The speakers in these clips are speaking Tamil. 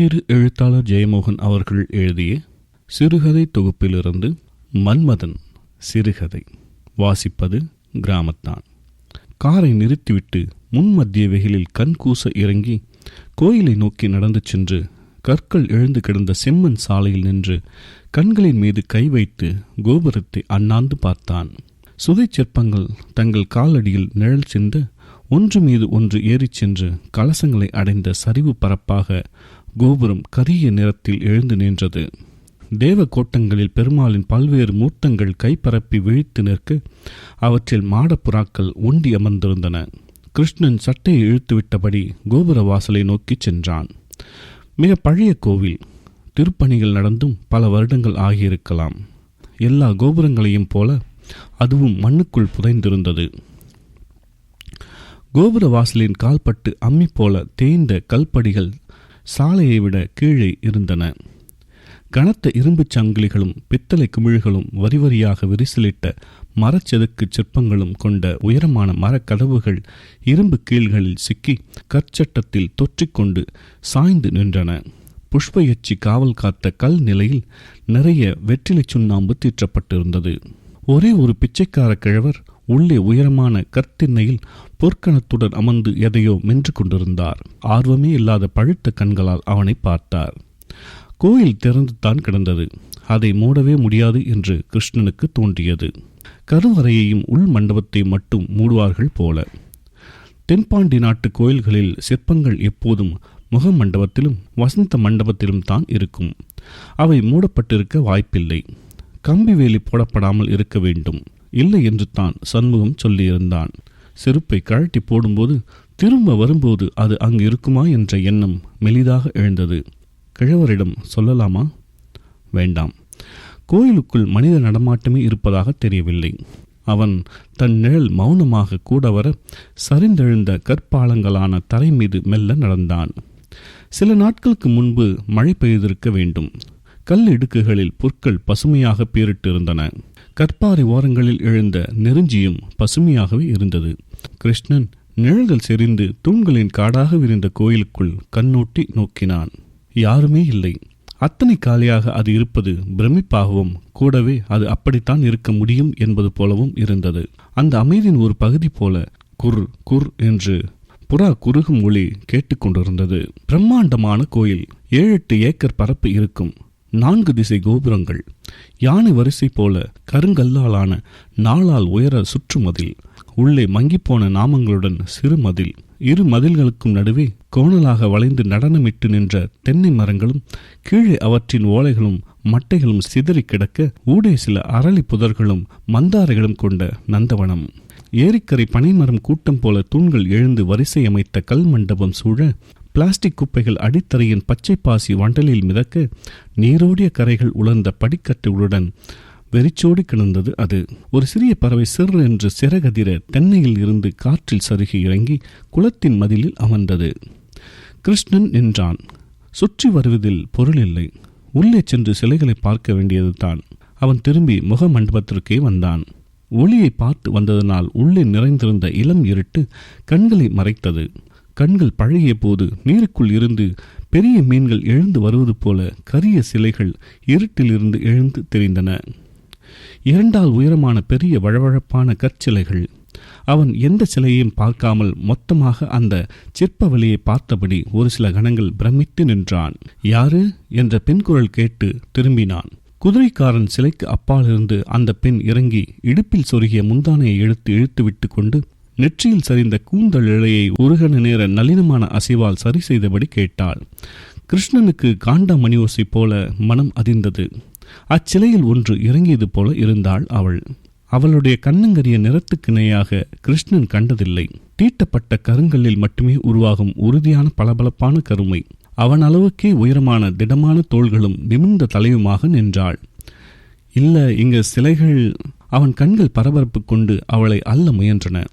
திரு எழுத்தாளர் ஜெயமோகன் அவர்கள் எழுதிய சிறுகதை தொகுப்பிலிருந்து மன்மதன் சிறுகதை வாசிப்பது கிராமத்தான். காரை நிறுத்திவிட்டு முன்மத்திய வெயிலில் கண்கூச இறங்கி கோயிலை நோக்கி நடந்து சென்று கற்கள் எழுந்து கிடந்த செம்மண் சாலையில் நின்று கண்களின் மீது கை வைத்து கோபுரத்தை அண்ணாந்து பார்த்தான். சுதை சிற்பங்கள் தங்கள் காலடியில் நிழல் சென்று ஒன்று மீது ஒன்று ஏறிச் சென்று கலசங்களை அடைந்த சரிவு பரப்பாக கோபுரம் கரிய நிறத்தில் எழுந்து நின்றது. தேவ கோட்டங்களில் பெருமாளின் பல்வேறு மூர்த்தங்கள் கைப்பரப்பி விழித்து நிற்க அவற்றில் மாடப்புறாக்கள் ஒண்டி அமர்ந்திருந்தன. கிருஷ்ணன் சட்டையை இழுத்துவிட்டபடி கோபுர வாசலை நோக்கி சென்றான். மிக பழைய கோவில். திருப்பணிகள் நடந்தும் பல வருடங்கள் ஆகியிருக்கலாம். எல்லா கோபுரங்களையும் போல அதுவும் மண்ணுக்குள் புதைந்திருந்தது. கோபுர வாசலின் கால்பட்டு அம்மி போல தேய்ந்த கல்படிகள் சாலையை விட கீழே இருந்தன. கனத்த இரும்புச் சங்கிலிகளும் பித்தளை குமிழ்களும் வரி வரியாக விரிசலிட்ட மரச்செதுக்கு சிற்பங்களும் கொண்ட உயரமான மரக்கதவுகள் இரும்பு கீழ்களில் சிக்கி கற்சட்டத்தில் தொற்றிக்கொண்டு சாய்ந்து நின்றன. புஷ்ப எச்சி காவல் காத்த கல் நிலையில் நிறைய வெற்றிலை சுண்ணாம்பு தீற்றப்பட்டிருந்தது. ஒரே ஒரு பிச்சைக்கார கிழவர் உள்ளே உயரமான கற்திண்ணையில் பொற்கணத்துடன் அமர்ந்து எதையோ மென்று கொண்டிருந்தார். ஆர்வமே இல்லாத பழுத்த கண்களால் அவனை பார்த்தார். கோயில் திறந்து தான் கிடந்தது. அதை மூடவே முடியாது என்று கிருஷ்ணனுக்கு தோன்றியது. கருவறையையும் உள் மண்டபத்தை மட்டும் மூடுவார்கள் போல. தென்பாண்டி நாட்டு கோயில்களில் சிற்பங்கள் எப்போதும் முக மண்டபத்திலும் வசந்த மண்டபத்திலும் தான் இருக்கும். அவை மூடப்பட்டிருக்க வாய்ப்பில்லை. கம்பி வேலி போடப்படாமல் இருக்க வேண்டும். இல்லை என்று தான் சண்முகம் சொல்லியிருந்தான். செருப்பை கழட்டி போடும்போது திரும்ப வரும்போது அது அங்கு இருக்குமா என்ற எண்ணம் மெலிதாக எழுந்தது. கிழவரிடம் சொல்லலாமா? வேண்டாம். கோயிலுக்குள் மனித நடமாட்டமே இருப்பதாக தெரியவில்லை. அவன் தன் நிழல் மௌனமாக கூட வர சரிந்தெழுந்த கற்பாலங்களான தரை மீது மெல்ல நடந்தான். சில நாட்களுக்கு முன்பு மழை பெய்திருக்க வேண்டும். கல் இடுக்குகளில் புற்கள் பசுமையாக பேரிட்டிருந்தன கற்பாறை ஓரங்களில் எழுந்த நெருஞ்சியும் பசுமையாகவே இருந்தது. கிருஷ்ணன் நிழல்கள் செறிந்து தூண்களின் காடாக விரிந்த கோயிலுக்குள் கண்ணோட்டி நோக்கினான். யாருமே இல்லை. அத்தனை காலியாக அது இருப்பது பிரமிப்பாகவும் கூடவே அது அப்படித்தான் இருக்க முடியும் என்பது போலவும் இருந்தது. அந்த அமைதியின் ஒரு பகுதி போல குர் குர் என்று புறா குறுகும் ஒளி கேட்டுக்கொண்டிருந்தது. பிரம்மாண்டமான கோயில். ஏழு எட்டு ஏக்கர் பரப்பு இருக்கும். நான்கு திசை கோபுரங்கள். யானை வரிசை போல கருங்கல்லாலான நாளால் உயர சுற்றுமதில் உள்ளே மங்கிப்போன நாமங்களுடன் சிறு மதில் இரு மதில்களுக்கும் நடுவே கோணலாக வளைந்து நடனமிட்டு நின்ற தென்னை மரங்களும் கீழே அவற்றின் ஓலைகளும் மட்டைகளும் சிதறி கிடக்க ஊடே சில அரளி புதர்களும் மந்தாரைகளும் கொண்ட நந்தவனம். ஏரிக்கரை பனைமரம் கூட்டம் போல தூண்கள் எழுந்து வரிசை அமைத்த கல் மண்டபம் சூழ பிளாஸ்டிக் குப்பைகள் அடித்தரையின் பச்சை பாசி வண்டலில் மிதக்க நீரோடிய கரைகள் உலர்ந்த படிக்கட்டுகளுடன் வெறிச்சோடி கிடந்தது அது. ஒரு சிறிய பறவை சிறு என்று சிறகதிர தென்னையில் இருந்து காற்றில் சருகி இறங்கி குளத்தின் மதிலில் அமர்ந்தது. கிருஷ்ணன் நின்றான். சுற்றி வருவதில் பொருள் இல்லை. உள்ளே சென்று சிலைகளை பார்க்க வேண்டியது தான். அவன் திரும்பி முக மண்டபத்திற்கே வந்தான். ஒளியை பார்த்து வந்ததனால் உள்ளே நிறைந்திருந்த இளம் இருட்டு கண்களை மறைத்தது. கண்கள் பழகிய போது நீருக்குள் இருந்து பெரிய மீன்கள் எழுந்து வருவது போல கரிய சிலைகள் இருட்டிலிருந்து எழுந்து தெரிந்தன. இரண்டால் உயரமான பெரிய வழவழப்பான கற்சிலைகள். அவன் எந்த சிலையையும் பார்க்காமல் மொத்தமாக அந்த சிற்ப வழியை பார்த்தபடி ஒரு சில கணங்கள் பிரமித்து நின்றான். யாரு? என்ற பெண் குரல் கேட்டு திரும்பினான். குதிரைக்காரன் சிலைக்கு அப்பாலிருந்து அந்த பெண் இறங்கி இடுப்பில் சொருகிய முந்தானையை எடுத்து இழுத்து விட்டு கொண்டு நெற்றியில் சரிந்த கூந்தல் இழையை உருகன நேர நளினமான அசைவால் சரி செய்தபடி கேட்டாள். கிருஷ்ணனுக்கு காண்ட மணியோசை போல மனம் அதிர்ந்தது. அச்சிலையில் ஒன்று இறங்கியது போல இருந்தாள் அவள். அவளுடைய கண்ணங்கரிய நிறத்துக்கிணையாக கிருஷ்ணன் கண்டதில்லை. தீட்டப்பட்ட கருங்கல்லில் மட்டுமே உருவாகும் உறுதியான பளபளப்பான கருமை. அவன் அளவுக்கே உயரமான திடமான தோள்களும் நிமிர்ந்த தலையுமாக நின்றாள். இல்ல இங்க சிலைகள் அவன் கண்கள் பரபரப்பு கொண்டு அவளை அல்ல முயன்றன.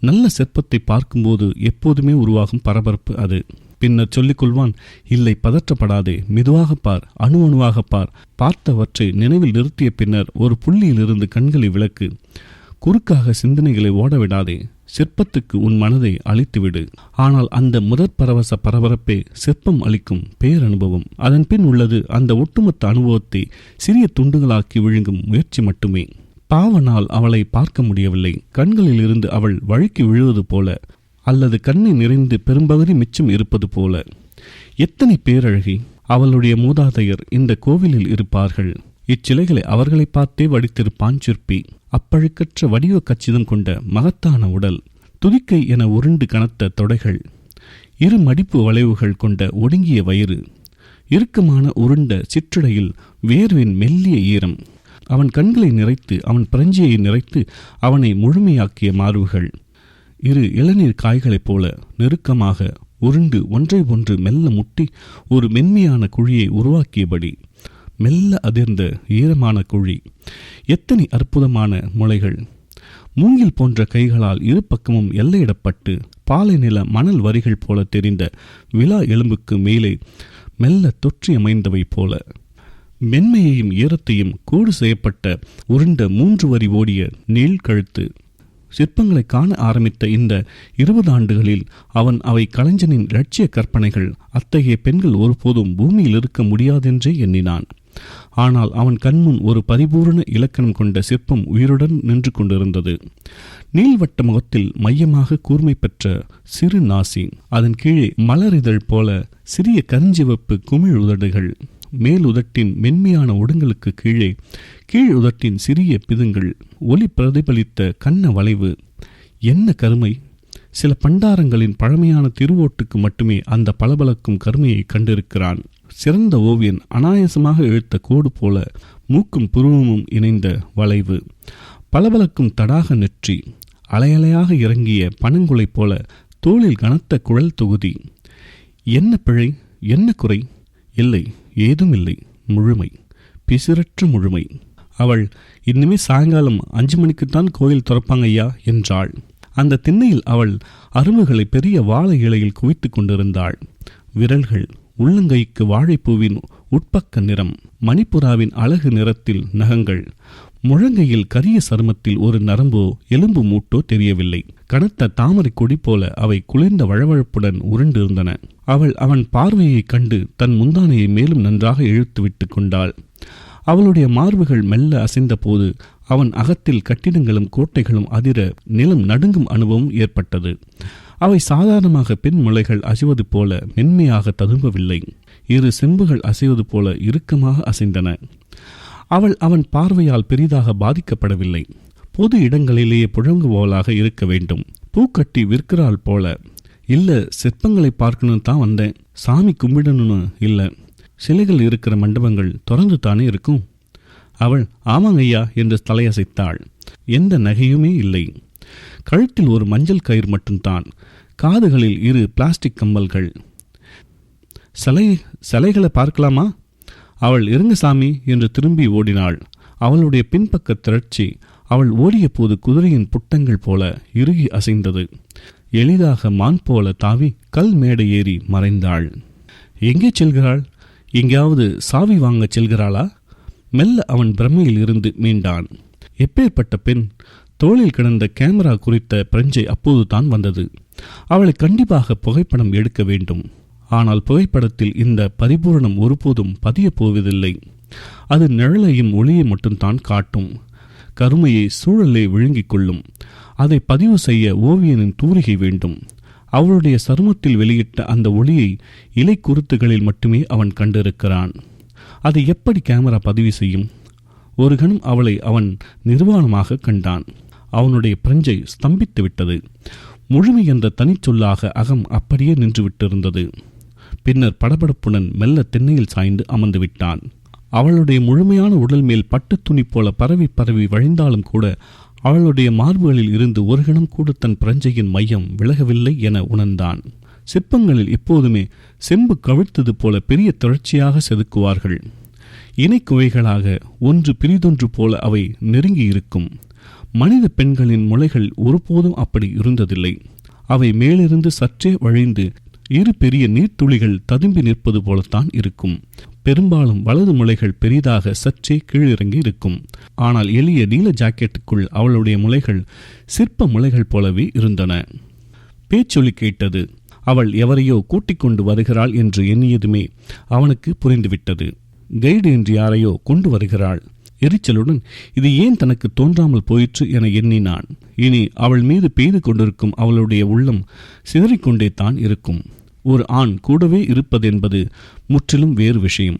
நல்ல சிற்பத்தை பார்க்கும்போது எப்போதுமே உருவாகும் பரபரப்பு அது. பின்னர் சொல்லிக் கொள்வான் இல்லை பதற்றப்படாதே மெதுவாக பார் அணு அணுவாக பார். பார்த்தவற்றை நினைவில் நிறுத்திய பின்னர் ஒரு புள்ளியிலிருந்து கண்களை விளக்கு. குறுக்காக சிந்தனைகளை ஓடவிடாதே சிற்பத்துக்கு உன் மனதை அழித்துவிடு. ஆனால் அந்த முதற் பரவச பரபரப்பே சிற்பம் அளிக்கும் பேரனுபவம். அதன் பின் உள்ளது அந்த ஒட்டுமொத்த அனுபவத்தை சிறிய துண்டுகளாக்கி விழுங்கும் முயற்சி மட்டுமே. பாவனால் அவளை பார்க்க முடியவில்லை. கண்களில் இருந்து அவள் வழுக்கி விழுவது போல அல்லது கண்ணை நிறைந்து பெரும்பகுதி மிச்சம் இருப்பது போல. எத்தனை பேரழகி அவளுடைய மூதாதையர் இந்த கோவிலில் இருப்பார்கள். இச்சிலைகளை அவர்களை பார்த்தே வடித்திருப்பான் சிற்பி அப்பழுக்கற்ற வடிவ கச்சிதம் கொண்ட மகத்தான உடல் துதிக்கை என உருண்டு கனத்த தொடைகள் இரு மடிப்பு வளைவுகள் கொண்ட ஒடுங்கிய வயிறு இறுக்கமான உருண்ட சிற்றடையில் வேர்வின் மெல்லிய ஈரம். அவன் கண்களை நிறைத்து அவன் பிரஞ்சியை நிறைத்து அவனை முழுமையாக்கிய மார்புகள். இரு இளநீர் காய்களைப் போல நெருக்கமாக உருண்டு ஒன்றை ஒன்று மெல்ல முட்டி ஒரு மென்மையான குழியை உருவாக்கியபடி மெல்ல அதிர்ந்த ஈரமான குழி. எத்தனை அற்புதமான முளைகள். மூங்கில் போன்ற கைகளால் இரு பக்கமும் எல்லையிடப்பட்டு பாலை நில மணல் வரிகள் போல தெரிந்த விழா எலும்புக்கு மேலே மெல்ல தொற்றி அமைந்தவை போல மென்மையையும் ஈரத்தையும் கூடு செய்யப்பட்ட உருண்ட மூன்று வரி ஓடிய நீள் கழுத்து. சிற்பங்களை காண ஆரம்பித்த இந்த இருபது ஆண்டுகளில் அவன் அவை கலைஞனின் லட்சிய கற்பனைகள் அத்தகைய பெண்கள் ஒருபோதும் பூமியில் இருக்க முடியாதென்றே எண்ணினான். ஆனால் அவன் கண்முன் ஒரு பரிபூரண இலக்கணம் கொண்ட சிற்பம் உயிருடன் நின்று கொண்டிருந்தது. நீள்வட்ட முகத்தில் மையமாக கூர்மை பெற்ற சிறு நாசி அதன் கீழே மலரிதழ் போல சிறிய கருஞ்சிவப்பு குமிழ் உதடுகள். மேலுதட்டின் மென்மையான ஒடுங்களுக்கு கீழே கீழ் உதட்டின் சிறிய பிதுங்கள் ஒளி பிரதிபலித்த கண்ண வளைவு. என்ன கருமை? சில பண்டாரங்களின் பழமையான திருவோட்டுக்கு மட்டுமே அந்த பளபளக்கும் கருமையை கண்டிருக்கிறான். சிறந்த ஓவியன் அனாயசமாக இழுத்த கோடு போல மூக்கும் புருவமும் இணைந்த வளைவு. பளபளக்கும் தடாக நெற்றி அலையலையாக இறங்கிய பனங்குலை போல தோளில் கனத்த குழல் தொகுதி. என்ன பிழை? என்ன குறை? இல்லை ஏதும் இல்லை முழுமை. பிசிறற்ற முழுமை. அவள் இன்னுமே சாயங்காலம் அஞ்சு மணிக்குத்தான் கோயில் திறப்பாங்க ஐயா என்றாள். அந்த திண்ணையில் அவள் அரும்புகளை பெரிய வாழை இலையில் குவித்துக் கொண்டிருந்தாள். விரல்கள் உள்ளங்கைக்கு வாழைப்பூவின் உட்பக்க நிறம் மணிப்புறாவின் அழகு நிறத்தில் நகங்கள். முழங்கையில் கரிய சருமத்தில் ஒரு நரம்போ எலும்பு மூட்டோ தெரியவில்லை. கனத்த தாமரை கொடி போல அவை குளிர்ந்த வழவழப்புடன் உருண்டிருந்தன. அவள் அவன் பார்வையைக் கண்டு தன் முந்தானையை மேலும் நன்றாக இழுத்து விட்டு கொண்டாள். அவளுடைய மார்புகள் மெல்ல அசைந்த போது அவன் அகத்தில் கட்டிடங்களும் கோட்டைகளும் அதிர நிலம் நடுங்கும் அனுபவம் ஏற்பட்டது. அவை சாதாரணமாக பெண் முளைகள் அசைவது போல மென்மையாக ததும்பவில்லை. இரு செம்புகள் அசைவது போல இறுக்கமாக அசைந்தன. அவள் அவன் பார்வையால் பெரிதாக பாதிக்கப்படவில்லை. பொது இடங்களிலேயே புழங்குவோலாக இருக்க வேண்டும். பூக்கட்டி விற்கிறாள் போல. இல்ல சிற்பங்களை பார்க்கணும் தான் வந்தேன். சாமி கும்பிடணும்னு இல்லை. சிலைகள் இருக்கிற மண்டபங்கள் திறந்து தானே இருக்கும்? அவள் ஆமாங்க ஐயா என்று தலையசைத்தாள். எந்த நகையுமே இல்லை. கழுத்தில் ஒரு மஞ்சள் கயிறு மட்டும்தான். காதுகளில் இரு பிளாஸ்டிக் கம்பல்கள். சிலை சிலைகளை பார்க்கலாமா? அவள் இருங்க சாமி என்று திரும்பி ஓடினாள். அவளுடைய பின்பக்க திரட்சி அவள் ஓடிய போது குதிரையின் புட்டங்கள் போல இறுகி அசைந்தது. எளிதாக மான் போல தாவி கல் மேடை ஏறி மறைந்தாள். எங்கே செல்கிறாள்? எங்கேயாவது சாவி வாங்க செல்கிறாளா? மெல்ல அவன் பிரமையில் இருந்து மீண்டான். எப்பேற்பட்ட பெண் தோளில் கிடந்த கேமரா குறித்த பிரஞ்சை அப்போது தான் வந்தது. அவளை கண்டிப்பாக புகைப்படம் எடுக்க வேண்டும். ஆனால் புகைப்படத்தில் இந்த பரிபூரணம் ஒருபோதும் பதியப் போவதில்லை. அது நிழலையும் ஒளியை மட்டும்தான் காட்டும். கருமையை சூழலை விழுங்கிக் கொள்ளும். அதை பதிவு செய்ய ஓவியனின் தூரிகை வேண்டும். அவளுடைய சருமத்தில் வெளியிட்ட அந்த ஒளியை இலை குருத்துகளில் மட்டுமே அவன் கண்டிருக்கிறான். அதை எப்படி கேமரா பதிவு செய்யும்? ஒரு கணம் அவளை அவன் நிர்வாணமாக கண்டான். அவனுடைய பிரஞ்சை ஸ்தம்பித்து விட்டது. முழுமை என்ற தனிச்சொல்லாக அகம் அப்படியே நின்று விட்டிருந்தது பின்னர் படபடப்புடன் மெல்ல திண்ணையில் சாய்ந்து அமர்ந்து விட்டான். அவளுடைய முழுமையான உடல் மேல் பட்டுத் துணி போல பரவி பரவி வழிந்தாலும் கூட அவளுடைய மார்புகளில் இருந்து ஒரு கணம் கூட தன் பிரஞ்சையின் மையம் விலகவில்லை என உணர்ந்தான். சிற்பங்களில் எப்போதுமே செம்பு கவிழ்த்தது போல பெரிய தொடர்ச்சியாக செதுக்குவார்கள். இணைக்குவைகளாக ஒன்று பிரிதொன்று போல அவை நெருங்கி இருக்கும். மனித பெண்களின் முளைகள் ஒருபோதும் அப்படி இருந்ததில்லை. அவை மேலிருந்து சற்றே வழிந்து இரு பெரிய நீர்த்துளிகள் ததும்பி நிற்பது போலத்தான் இருக்கும். பெரும்பாலும் வலது முளைகள் பெரிதாக சற்றே கீழிறங்கி இருக்கும். ஆனால் எளிய நீல ஜாக்கெட்டுக்குள் அவளுடைய முளைகள் சிற்ப முளைகள் போலவே இருந்தன. பேச்சொலி கேட்டது அவள் எவரையோ கூட்டிக் கொண்டு வருகிறாள் என்று எண்ணியதுமே அவனுக்கு புரிந்துவிட்டது. கைடு என்று யாரையோ கொண்டு வருகிறாள். எரிச்சலுடன் இது ஏன் தனக்கு தோன்றாமல் போயிற்று? என எண்ணினான். இனி அவள் மீது பெய்து கொண்டிருக்கும் அவளுடைய உள்ளம் சிதறிக்கொண்டே தான் இருக்கும். ஒரு ஆண் கூடவே இருப்பதென்பது முற்றிலும் வேறு விஷயம்.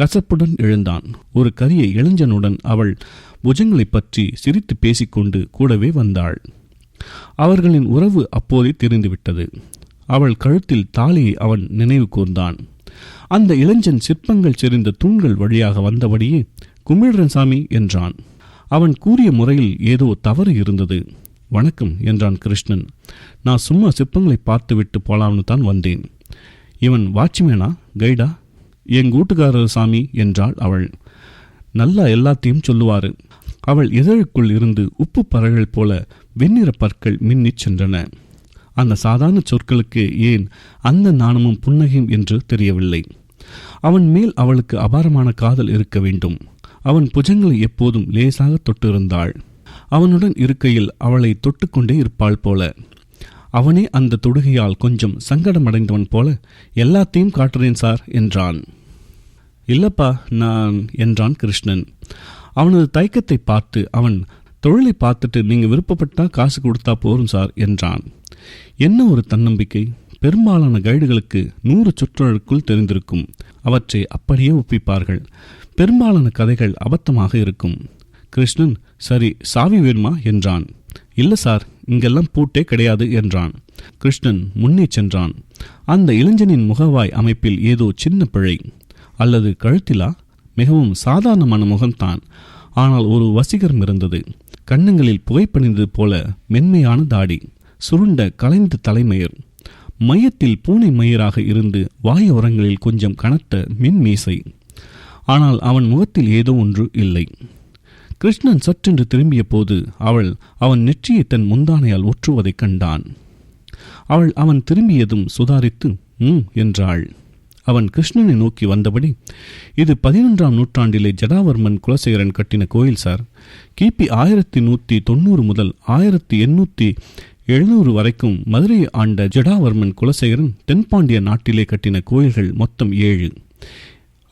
கசப்புடன் எழுந்தான். ஒரு கரிய இளைஞனுடன் அவள் புஜங்களைப் பற்றி சிரித்து பேசிக்கொண்டு கூடவே வந்தாள். அவர்களின் உறவு அப்போதே தெரிந்துவிட்டது. அவள் கழுத்தில் தாலியை அவன் நினைவு கூர்ந்தான். அந்த இளைஞன் சிற்பங்கள் செறிந்த தூண்கள் வழியாக வந்தபடியே குமிழ்ரன் சாமி என்றான். அவன் கூறிய முறையில் ஏதோ தவறு இருந்தது. வணக்கம் என்றான் கிருஷ்ணன். நான் சும்மா சிற்பங்களை பார்த்துவிட்டு போலாம்னு தான் வந்தேன். இவன் வாட்ச்மேனா? கைடா? என் கூட்டுக்காரர் சாமி என்றாள் அவள். நல்லா எல்லாத்தையும் சொல்லுவாரு. அவள் இதழுக்குள் இருந்து உப்பு பறகள் போல வெண்ணிற பற்கள் மின்னிச் சென்றன. அந்த சாதாரண சொற்களுக்கு ஏன் அந்த நாணமும் புன்னகையும் என்று தெரியவில்லை. அவன் மேல் அவளுக்கு அபாரமான காதல் இருக்க வேண்டும். அவன் புஜங்களை எப்போதும் லேசாக தொட்டிருந்தாள். அவனுடன் இருக்கையில் அவளை தொட்டுக்கொண்டே இருப்பாள் போல. அவனே அந்த தொடுகையால் கொஞ்சம் சங்கடமடைந்தவன் போல எல்லாத்தையும் காட்டுறேன் சார் என்றான். இல்லப்பா நான் என்றான் கிருஷ்ணன். அவனது தயக்கத்தை பார்த்து அவன் தொழிலை பார்த்துட்டு நீங்கள் விருப்பப்பட்டா காசு கொடுத்தா போரும் சார் என்றான். என்ன ஒரு தன்னம்பிக்கை? பெரும்பாலான கைடுகளுக்கு நூறு சொற்றொடருக்குள் தெரிந்திருக்கும். அவற்றை அப்படியே ஒப்பிப்பார்கள். பெரும்பாலான கதைகள் அபத்தமாக இருக்கும். கிருஷ்ணன் சரி சாவி வேணுமா? என்றான். இல்ல சார் இங்கெல்லாம் பூட்டே கிடையாது என்றான். கிருஷ்ணன் முன்னே சென்றான். அந்த இளைஞனின் முகவாய் அமைப்பில் ஏதோ சின்ன பிழை. அல்லது கழுத்திலா? மிகவும் சாதாரணமான முகம்தான். ஆனால் ஒரு வசீகரம் இருந்தது. கண்ணங்களில் புகைப்பணிந்தது போல மென்மையான தாடி. சுருண்ட கலைந்த தலைமயிர். மையத்தில் பூனை மயிராக இருந்து வாயோரங்களில் கொஞ்சம் கனத்த மின் மீசை ஆனால் அவன் முகத்தில் ஏதோ ஒன்று இல்லை. கிருஷ்ணன் சற்றென்று திரும்பிய போது அவள் அவன் நெற்றியை தன் முந்தானையால் ஒற்றுவதைக் கண்டான். அவள் அவன் திரும்பியதும் சுதாரித்து ம் என்றாள். அவன் கிருஷ்ணனை நோக்கி வந்தபடி இது பதினொன்றாம் நூற்றாண்டிலே ஜடாவர்மன் குலசேகரன் கட்டின கோயில் சார். கிபி ஆயிரத்தி நூற்றி தொண்ணூறு முதல் ஆயிரத்தி எண்ணூற்றி எழுநூறு வரைக்கும் மதுரையை ஆண்ட ஜடாவர்மன் குலசேகரன் தென்பாண்டிய நாட்டிலே கட்டின கோயில்கள் மொத்தம் ஏழு.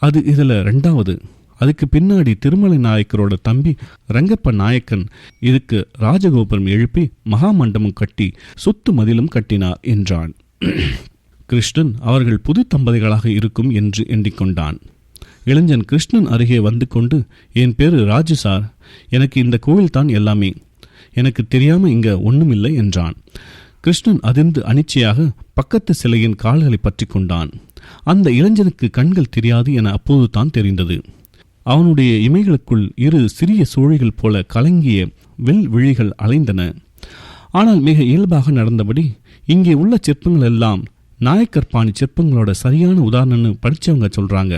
அது இதில் ரெண்டாவது. அதுக்கு பின்னாடி திருமலை நாயக்கரோட தம்பி ரங்கப்ப நாயக்கன் இதுக்கு ராஜகோபுரம் எழுப்பி மகாமண்டபம் கட்டி சொத்து மதிலும் கட்டினார் என்றான். கிருஷ்ணன் அவர்கள் புது தம்பதிகளாக இருக்கும் என்று எண்ணிக்கொண்டான். இளைஞன் கிருஷ்ணன் அருகே வந்து கொண்டு என் பேரு ராஜு சார். எனக்கு இந்த கோவில் தான் எல்லாமே. எனக்கு தெரியாம இங்க ஒண்ணுமில்லை என்றான். கிருஷ்ணன் அதிர்ந்து அனிச்சையாக பக்கத்து சிலையின் கால்களை பற்றி கொண்டான். அந்த இளைஞனுக்கு கண்கள் தெரியாது என அப்போது தான் தெரிந்தது. அவனுடைய இமைகளுக்குள் இரு சிறிய சோழிகள் போல கலங்கிய வெல் விழிகள் அலைந்தன. ஆனால் மிக இயல்பாக நடந்தபடி இங்கே உள்ள சிற்பங்கள் எல்லாம் நாயக்கற்பாணி சிற்பங்களோட சரியான உதாரணம்னு படித்தவங்க சொல்கிறாங்க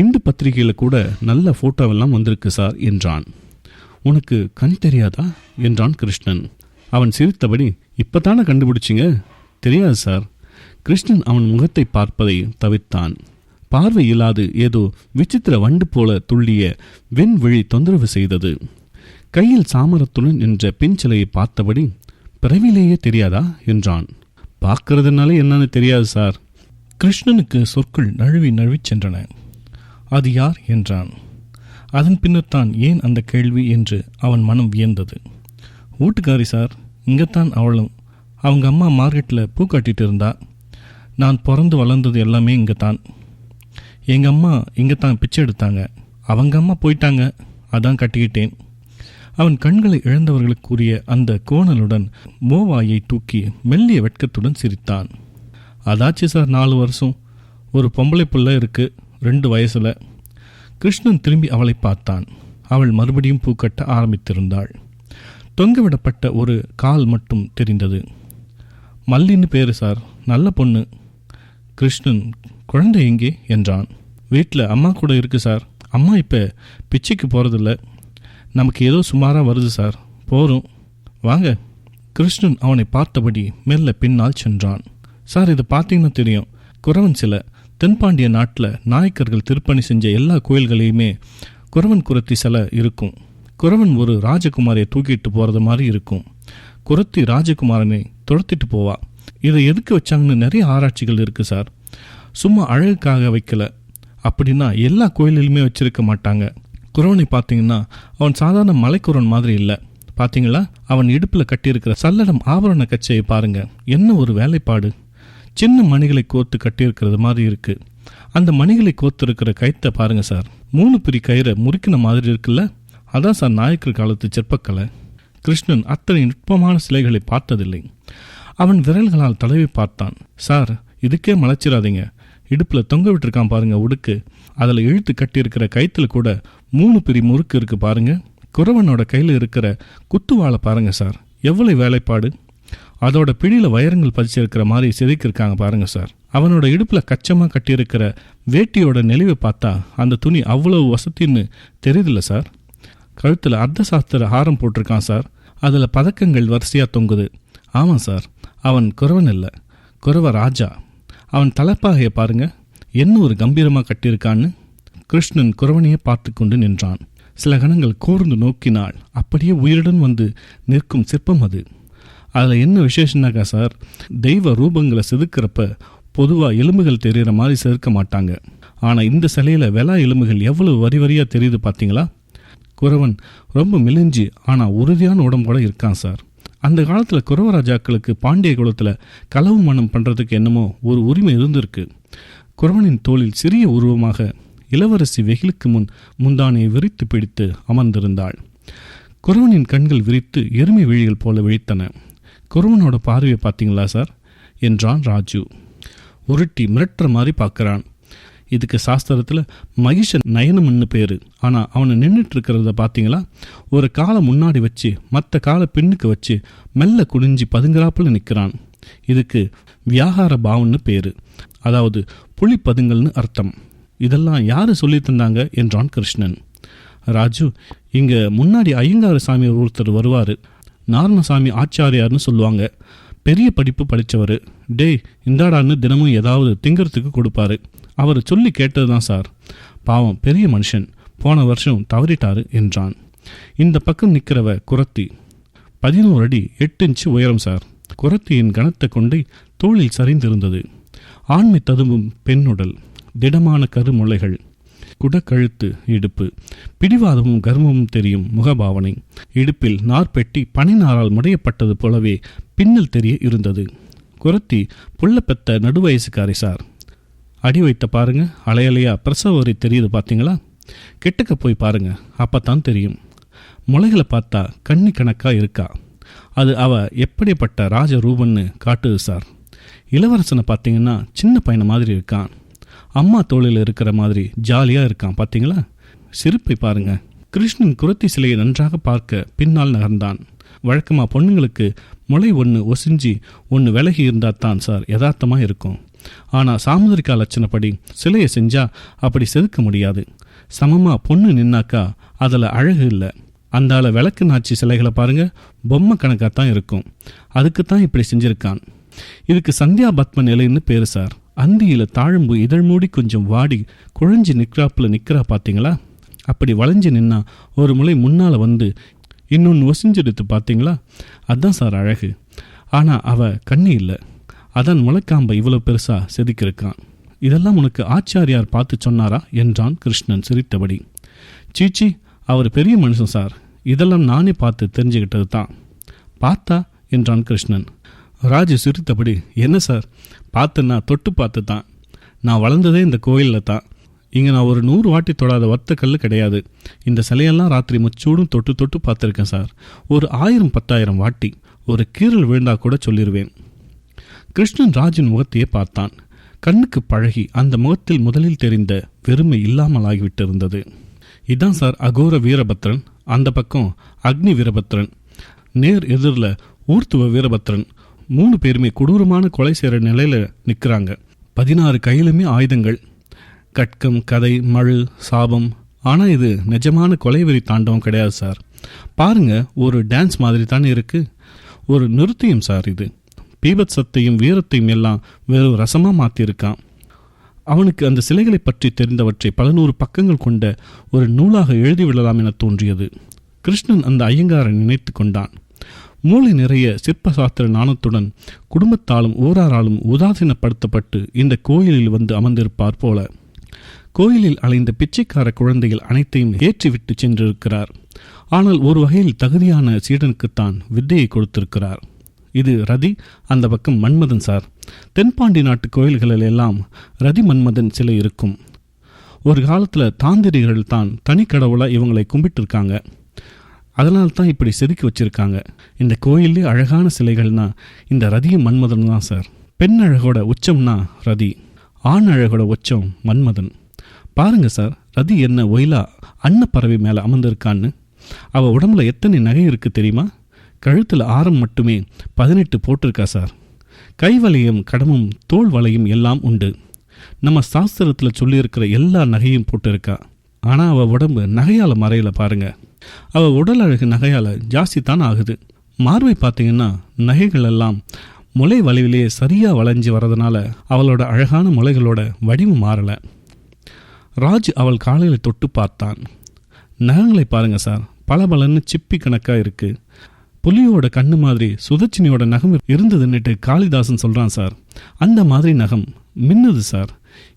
இந்து பத்திரிகையில் கூட நல்ல ஃபோட்டோவெல்லாம் வந்திருக்கு சார் என்றான். உனக்கு கண் தெரியாதா என்றான் கிருஷ்ணன். அவன் சிரித்தபடி இப்பதானே கண்டுபிடிச்சிங்க? தெரியாது சார். கிருஷ்ணன் அவன் முகத்தை பார்ப்பதை தவிர்த்தான். பார்வை இல்லாது ஏதோ விசித்திர வண்டு போல துள்ளிய வெண்விழி தொந்தரவு செய்தது. கையில் சாமரத்துடன் நின்ற பின் சிலையை பார்த்தபடி பிறவிலேயே தெரியாதா? என்றான். பார்க்கறதுனால என்னன்னு தெரியாது சார். கிருஷ்ணனுக்கு சொற்கள் நழுவி நழுவிச் சென்றன. அது யார்? என்றான். அதன் பின்னர் தான் ஏன் அந்த கேள்வி? என்று அவன் மனம் வியந்தது. வீட்டுக்காரி சார். இங்கத்தான் அவளும். அவங்க அம்மா மார்க்கெட்டில் பூ கட்டிட்டு இருந்தா. நான் பிறந்து வளர்ந்தது எல்லாமே இங்கே தான் எங்கள் அம்மா இங்கே தான் பிச்சை எடுத்தாங்க. அவங்க அம்மா போயிட்டாங்க. அதான் கட்டிக்கிட்டேன். அவன் கண்களை இழந்தவர்களுக்குரிய அந்த கோணலுடன் மோவாயை தூக்கி மெல்லிய வெட்கத்துடன் சிரித்தான். அதாச்சு சார் நாலு வருஷம். ஒரு பொம்பளை புள்ள இருக்கு. ரெண்டு வயசுல. கிருஷ்ணன் திரும்பி அவளை பார்த்தான். அவள் மறுபடியும் பூக்கட்ட ஆரம்பித்திருந்தாள். தொங்கவிடப்பட்ட ஒரு கால் மட்டும் தெரிந்தது. மல்லின்னு பேரு சார். நல்ல பொண்ணு. கிருஷ்ணன் குழந்தை எங்கே? என்றான். வீட்டில் அம்மா கூட இருக்கு சார். அம்மா இப்போ பிச்சைக்கு போகிறதில்ல நமக்கு ஏதோ சுமாராக வருது சார். போகிறோம் வாங்க. கிருஷ்ணன் அவனை பார்த்தபடி மெல்ல பின்னால் சென்றான். சார் இதை பார்த்தீங்கன்னா தெரியும். குறவன் சில தென்பாண்டிய நாட்டில் நாயக்கர்கள் திருப்பணி செஞ்ச எல்லா கோயில்களையுமே குறவன் குரத்தி சிலை இருக்கும். குறவன் ஒரு ராஜகுமாரியை தூக்கிட்டு போகிறது மாதிரி இருக்கும். குரத்தி ராஜகுமாரனை துரத்திட்டு போவா. இதை எதுக்கு வச்சாங்கன்னு நிறைய ஆராய்ச்சிகள் இருக்குது சார். சும்மா அழகுக்காக வைக்கல. அப்படின்னா எல்லா கோயிலிலுமே வச்சிருக்க மாட்டாங்க. குரவனை பார்த்தீங்கன்னா அவன் சாதாரண மலைக்குரவன் மாதிரி இல்லை. பார்த்தீங்களா? அவன் இடுப்பில் கட்டியிருக்கிற சல்லடம் ஆபரண கச்சையை பாருங்க. என்ன ஒரு வேலைப்பாடு. சின்ன மணிகளை கோர்த்து கட்டியிருக்கிறது மாதிரி இருக்கு. அந்த மணிகளை கோர்த்து இருக்கிற கைத்தை பாருங்க சார். மூணு பிரி கயிறை முறுக்கின மாதிரி இருக்குல்ல? அதான் சார் நாயக்கர் காலத்து சிற்பக்கலை கிருஷ்ணன் அத்தனை நுட்பமான சிலைகளை பார்த்ததில்லை. அவன் விரல்களால் தடவி பார்த்தான். சார் இதுக்கே மலைச்சிடாதீங்க இடுப்பில் தொங்க விட்டுருக்கான் பாருங்க உடுக்கு. அதில் இழுத்து கட்டியிருக்கிற கைத்தில் கூட மூணு பிரி முறுக்கு இருக்கு பாருங்க. குறவனோட கையில் இருக்கிற குத்துவாளை பாருங்க சார். எவ்வளவு வேலைப்பாடு. அதோட பிடியில் வயரங்கள் பதிச்சிருக்கிற மாதிரி செதுக்கியிருக்காங்க பாருங்க சார். அவனோட இடுப்பில் கச்சமாக கட்டியிருக்கிற வேட்டியோட நெளிவை பார்த்தா அந்த துணி அவ்வளவு வசதின்னு தெரியுதில்ல சார். கழுத்தில் அர்த்த சாஸ்திர ஹாரம் போட்டிருக்கான் சார். அதில் பதக்கங்கள் வரிசையாக தொங்குது. ஆமாம் சார் அவன் குறவன் இல்லை. குறவ ராஜா. அவன் தலைப்பாகையை பாருங்க. என்ன ஒரு கம்பீரமாக கட்டியிருக்கான்னு. கிருஷ்ணன் குறவனையே பார்த்து கொண்டு நின்றான். சில கணங்கள் கூர்ந்து நோக்கினாள். அப்படியே உயிருடன் வந்து நிற்கும் சிற்பம் அது. அதில் என்ன விசேஷம்னாக்கா சார் தெய்வ ரூபங்களை செதுக்கிறப்ப பொதுவாக எலும்புகள் தெரிகிற மாதிரி செதுக்க மாட்டாங்க. ஆனால் இந்த சிலையில் வெலா எலும்புகள் எவ்வளவு வரி வரியாக தெரியுது பார்த்தீங்களா குறவன் ரொம்ப மெலிஞ்சு ஆனால் உறுதியான உடம்போட இருக்கான் சார். அந்த காலத்தில் குறவராஜாக்களுக்கு பாண்டிய குலத்தில் களவு மனம் பண்ணுறதுக்கு என்னமோ ஒரு உரிமை இருந்திருக்கு. குரவனின் தோளில் சிறிய உருவமாக இளவரசி வெகிலுக்கு முன் முந்தானையை விரித்து பிடித்து அமர்ந்திருந்தாள். குரவனின் கண்கள் விரித்து எருமை விழிகள் போல விழித்தன. குரவனோட பார்வையை பார்த்தீங்களா சார்? என்றான் ராஜு. உருட்டி மிரட்டுற மாதிரி பார்க்கறான். இதுக்கு சாஸ்திரத்தில் மகிஷ நயனம்னு பேர். ஆனால் அவனை நின்றுட்டு இருக்கிறத பார்த்தீங்களா ஒரு காலை முன்னாடி வச்சு மற்ற காலை பின்னுக்கு வச்சு மெல்ல குனிஞ்சி பதுங்குறாப்புல நிற்கிறான் இதுக்கு வியாகார பாவம்னு பேர். அதாவது புலி பதுங்கல்னு அர்த்தம். இதெல்லாம் யார் சொல்லி தந்தாங்க? என்றான் கிருஷ்ணன். ராஜு இங்கே முன்னாடி ஐயங்கார சாமி ஒருத்தர் வருவார். நாரணசாமி ஆச்சாரியார்னு சொல்லுவாங்க. பெரிய படிப்பு படித்தவர் டேய் இந்தாடான்னு தினமும் ஏதாவது திங்கிறதுக்கு கொடுப்பாரு. அவர் சொல்லி கேட்டது தான் சார். பாவம் பெரிய மனுஷன். போன வருஷம் தவறிட்டாரு என்றான். இந்த பக்கம் நிற்கிறவ குரத்தி பதினோரு அடி எட்டு இன்ச்சு உயரம் சார். குரத்தியின் கனத்த கொண்டை தோளில் சரிந்திருந்தது. ஆண்மை ததும்பும் பெண்ணுடல் திடமான கருமுளைகள் குடக்கழுத்து இடுப்பு பிடிவாதமும் கர்மமும் தெரியும் முகபாவனை. இடுப்பில் நார்பெட்டி பனிநாரால் முடையப்பட்டது போலவே பின்னல் தெரிய இருந்தது. குரத்தி புள்ளப்பெத்த நடுவயசுக்காரி சார். அடி வைத்த பாருங்க. அலையலையாக பிரசவ வரி தெரியுது பார்த்தீங்களா கெட்டுக்க போய் பாருங்கள் அப்போ தான் தெரியும். முளைகளை பார்த்தா கண்ணி கணக்காக இருக்கா? அது அவ எப்படிப்பட்ட ராஜ ரூபன்னு காட்டுது சார். இளவரசனை பார்த்தீங்கன்னா சின்ன பையனை மாதிரி இருக்கான். அம்மா தோளில் இருக்கிற மாதிரி ஜாலியாக இருக்கான் பார்த்தீங்களா சிரிப்பை பாருங்க. கிருஷ்ணன் குரத்தி சிலையை நன்றாக பார்க்க பின்னால் நகர்ந்தான். வழக்கமாக பொண்ணுங்களுக்கு முளை ஒன்று ஒசிஞ்சி ஒன்று விலகி இருந்தால் தான் சார் யதார்த்தமாக இருக்கும். ஆனால் சாமுதிரிக்கா லட்சணப்படி சிலையை செஞ்சால் அப்படி செதுக்க முடியாது. சமமாக பொண்ணு நின்னாக்கா அதில் அழகு இல்லை. அந்தால விளக்கு நாச்சி சிலைகளை பாருங்க பொம்மை கணக்காக தான் இருக்கும். அதுக்கு தான் இப்படி செஞ்சுருக்கான். இதுக்கு சந்தியா பத்ம நிலைன்னு பேரு சார். அந்தியில தாழம்பு இதழ் மூடி கொஞ்சம் வாடி குழஞ்சி நிற்கிறாப்புல நிற்கிறா பார்த்தீங்களா அப்படி வளைஞ்சு நின்னா ஒரு முளை முன்னால் வந்து இன்னொன்று ஒசிஞ்செடுத்து பார்த்தீங்களா அதான் சார் அழகு. ஆனால் அவ கண்ணி இல்லை. அதான் முளைக்காம்பை இவ்வளோ பெருசா செதுக்கியிருக்கான். இதெல்லாம் உனக்கு ஆச்சாரியார் பார்த்து சொன்னாரா? என்றான் கிருஷ்ணன் சிரித்தபடி. சீச்சி அவர் பெரிய மனுஷன் சார். இதெல்லாம் நானே பார்த்து தெரிஞ்சுக்கிட்டது தான் பார்த்தா? என்றான் கிருஷ்ணன். ராஜு சிரித்தபடி என்ன சார்? பார்த்துன்னா தொட்டு பார்த்து தான் நான் வளர்ந்ததே இந்த கோயிலில் தான் இங்கே நான் ஒரு நூறு வாட்டி தொடாத வத்த கல் கிடையாது. இந்த சிலையெல்லாம் ராத்திரி முச்சூடும் தொட்டு தொட்டு பார்த்துருக்கேன் சார். ஒரு ஆயிரம் பத்தாயிரம் வாட்டி. ஒரு கீரல் விழுந்தா கூட சொல்லிடுவேன் கிருஷ்ணன் ராஜின் முகத்தையே பார்த்தான். கண்ணுக்கு பழகி அந்த முகத்தில் முதலில் தெரிந்த வெறுமை இல்லாமலாகிவிட்டிருந்தது. இதான் சார் அகோர வீரபத்ரன். அந்த பக்கம் அக்னி வீரபத்ரன். நேர் எதிரில் ஊர்த்துவ வீரபத்ரன். மூணு பேருமே கொடூரமான கொலை செய்கிற நிலையில் நிற்கிறாங்க பதினாறு கையிலுமே ஆயுதங்கள். கட்கம் கதை மழு சாபம். ஆனால் இது நிஜமான கொலைவெறி தாண்டவம் கிடையாது சார். பாருங்க ஒரு டான்ஸ் மாதிரி தானே இருக்கு. ஒரு நிறுத்தியம் சார் இது. பீபத்சத்தையும் வீரத்தையும் எல்லாம் வெறும் ரசமாக மாற்றியிருக்கான் அவனுக்கு அந்த சிலைகளை பற்றி தெரிந்தவற்றை பல நூறு பக்கங்கள் கொண்ட ஒரு நூலாக எழுதிவிடலாம் என தோன்றியது. கிருஷ்ணன் அந்த ஐயங்காரை நினைத்து கொண்டான். மூளை நிறைய சிற்ப சாஸ்திர நாணத்துடன் குடும்பத்தாலும் ஊராராலும் உதாசீனப்படுத்தப்பட்டு இந்த கோயிலில் வந்து அமர்ந்திருப்பார் போல. கோயிலில் அலைந்த பிச்சைக்கார குழந்தைகள் அனைத்தையும் ஏற்றிவிட்டு சென்றிருக்கிறார். ஆனால் ஒரு வகையில் தகுதியான சீடனுக்குத்தான் வித்தையை கொடுத்திருக்கிறார். இது ரதி அந்த பக்கம் மன்மதன் சார். தென்பாண்டி நாட்டு கோயில்களில் எல்லாம் ரதி மன்மதன் சிலை இருக்கும். ஒரு காலத்தில் தாந்திரிகள் தான் தனி கடவுளாக இவங்களை கும்பிட்டுருக்காங்க. அதனால தான் இப்படி செதுக்கி வச்சிருக்காங்க. இந்த கோயிலே அழகான சிலைகள்னா இந்த ரதியும் மன்மதன் தான் சார். பெண் அழகோட உச்சம்னா ரதி ஆண் அழகோட உச்சம் மன்மதன். பாருங்க சார் ரதி என்ன ஒயிலா அன்னப்பறவை மேலே அமர்ந்திருக்கான்னு. அவள் உடம்புல எத்தனை நகை இருக்குது தெரியுமா? கழுத்தில் ஆரம் மட்டுமே பதினெட்டு போட்டிருக்கா சார்? கை வளையம் கடமும் தோல் வளையும் எல்லாம் உண்டு. நம்ம சாஸ்திரத்தில் சொல்லியிருக்கிற எல்லா நகையும் போட்டிருக்கா. ஆனால் அவள் உடம்பு நகையால் மறையில பாருங்க. அவள் உடல் அழகு நகையால் ஜாஸ்தி தான் ஆகுது. மார்பை பார்த்தீங்கன்னா நகைகள் எல்லாம் முளை வளைவிலேயே சரியாக வளைஞ்சு வரதுனால அவளோட அழகான முளைகளோட வடிவம் மாறலை. ராஜ் அவள் காலையில் தொட்டு பார்த்தான். நகங்களை பாருங்க சார். பளபளன்னு சிப்பி கணக்காக இருக்கு. புலியோட கண்ணு மாதிரி சுதச்சினியோட நகம் இருந்ததுன்னுட்டு காளிதாசன் சொல்கிறான் சார். அந்த மாதிரி நகம் மின்னுது சார்.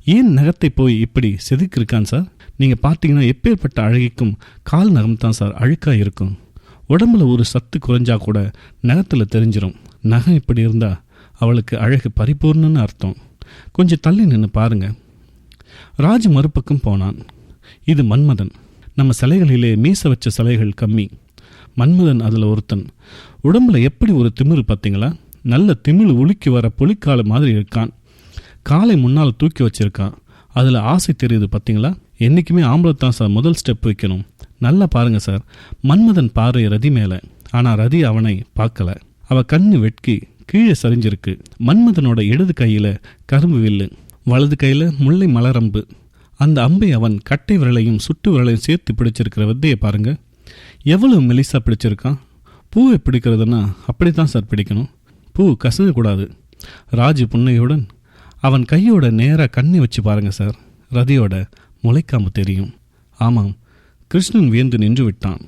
ஏன் நகத்தை போய் இப்படி செதுக்கிருக்கான் சார்? நீங்கள் பார்த்தீங்கன்னா எப்பேற்பட்ட அழகிக்கும் கால் நகம் தான் சார் அழுக்காக இருக்கும். உடம்புல ஒரு சத்து குறைஞ்சா கூட நகத்தில் தெரிஞ்சிடும் நகம் இப்படி இருந்தால் அவளுக்கு அழகு பரிபூர்ணன்னு அர்த்தம். கொஞ்சம் தள்ளி நின்று பாருங்க. ராஜ் மறுபக்கம் போனான். இது மன்மதன். நம்ம சிலைகளிலே மீச வச்ச சிலைகள் கம்மி. மன்மதன் அதில் ஒருத்தன். உடம்புல எப்படி ஒரு திமிரு பார்த்தீங்களா நல்ல திமிழ் உலுக்கி வர புலிக்கால மாதிரி இருக்கான். காலை முன்னால் தூக்கி வச்சிருக்கான். அதில் ஆசை தெரியுது பார்த்தீங்களா என்றைக்குமே ஆம்பளை தான் சார் முதல் ஸ்டெப் வைக்கணும். நல்லா பாருங்கள் சார். மன்மதன் பார்வை ரதி மேலே. ஆனால் ரதி அவனை பார்க்கல. அவ கண்ணு வெட்கி கீழே சரிஞ்சிருக்கு. மன்மதனோட இடது கையில் கரும்பு வில்லு வலது கையில் முல்லை மலரம்பு. அந்த அம்பை அவன் கட்டை விரலையும் சுட்டு விரலையும் சேர்த்து பிடிச்சிருக்கிற வித்தையை பாருங்க. எவ்வளவு மெலிசா பிடிச்சிருக்கான் பூவை பிடிக்கிறதுனா அப்படி தான் சார் பிடிக்கணும். பூ கசங்கக்கூடாது. ராஜு புன்னையுடன் அவன் கையோட நேராக கண்ணி வச்சு பாருங்க சார். ரதியோட முளைக்காம தெரியும். ஆமாம் கிருஷ்ணன் வியந்து நின்று விட்டான்.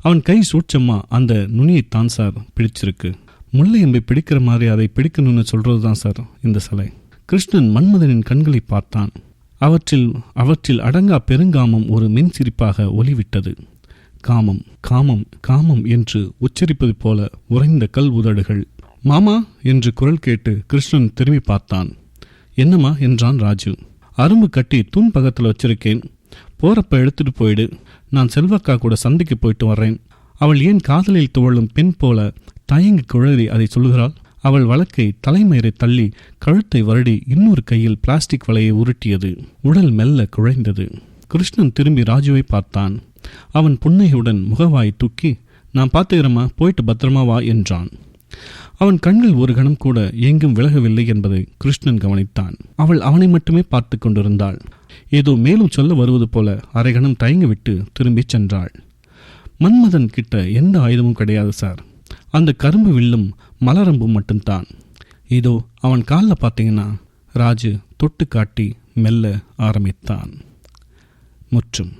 அவன் கை சூட்சமா அந்த நுனியைத்தான் சார் பிடிச்சிருக்கு. முல்லையம்பை பிடிக்கிற மாதிரி அதை பிடிக்கணும்னு சொல்றது தான் சார் இந்த சிலை. கிருஷ்ணன் மன்மதனின் கண்களை பார்த்தான். அவற்றில் அவற்றில் அடங்கா பெருங்காமம் ஒரு மின் சிரிப்பாக ஒலிவிட்டது. காமம் காமம் காமம் என்று உச்சரிப்பது போல உறைந்த கல் உதடுகள். மாமா என்று குரல் கேட்டு கிருஷ்ணன் திரும்பி பார்த்தான். என்னம்மா என்றான் ராஜு. அரும்பு கட்டி தூண் பக்கத்தில் வச்சிருக்கேன். போறப்ப எடுத்துட்டு போயிடு. நான் செல்வக்கா கூட சந்தைக்கு போயிட்டு வர்றேன். அவள் ஏன் காதலில் துவளும் பெண் போல தயங்கி குழறி அதை சொல்லுகிறாள்? அவள் வழக்கை தலைமயிரை தள்ளி கழுத்தை வருடி இன்னொரு கையில் பிளாஸ்டிக் வலையை உருட்டியது. உடல் மெல்ல குழைந்தது. கிருஷ்ணன் திரும்பி ராஜுவை பார்த்தான். அவன் புன்னையுடன் முகவாய் தூக்கி நான் பார்த்துக்கிறேம்மா போயிட்டு பத்திரமா வா என்றான். அவன் கண்கள் ஒரு கணம் கூட எங்கும் விலகவில்லை என்பதை கிருஷ்ணன் கவனித்தான். அவள் அவனை மட்டுமே பார்த்து கொண்டிருந்தாள். ஏதோ மேலும் சொல்ல வருவது போல அரை கணம் தயங்கிவிட்டு திரும்பிச் சென்றாள். மன்மதன் கிட்ட எந்த ஆயுதமும் கிடையாது சார். அந்த கரும்பு வில்லும் மலரம்பும் மட்டும்தான். இதோ அவன் காலில் பார்த்தீங்கன்னா ராஜு தொட்டு காட்டி மெல்ல ஆரம்பித்தான். முற்றும்.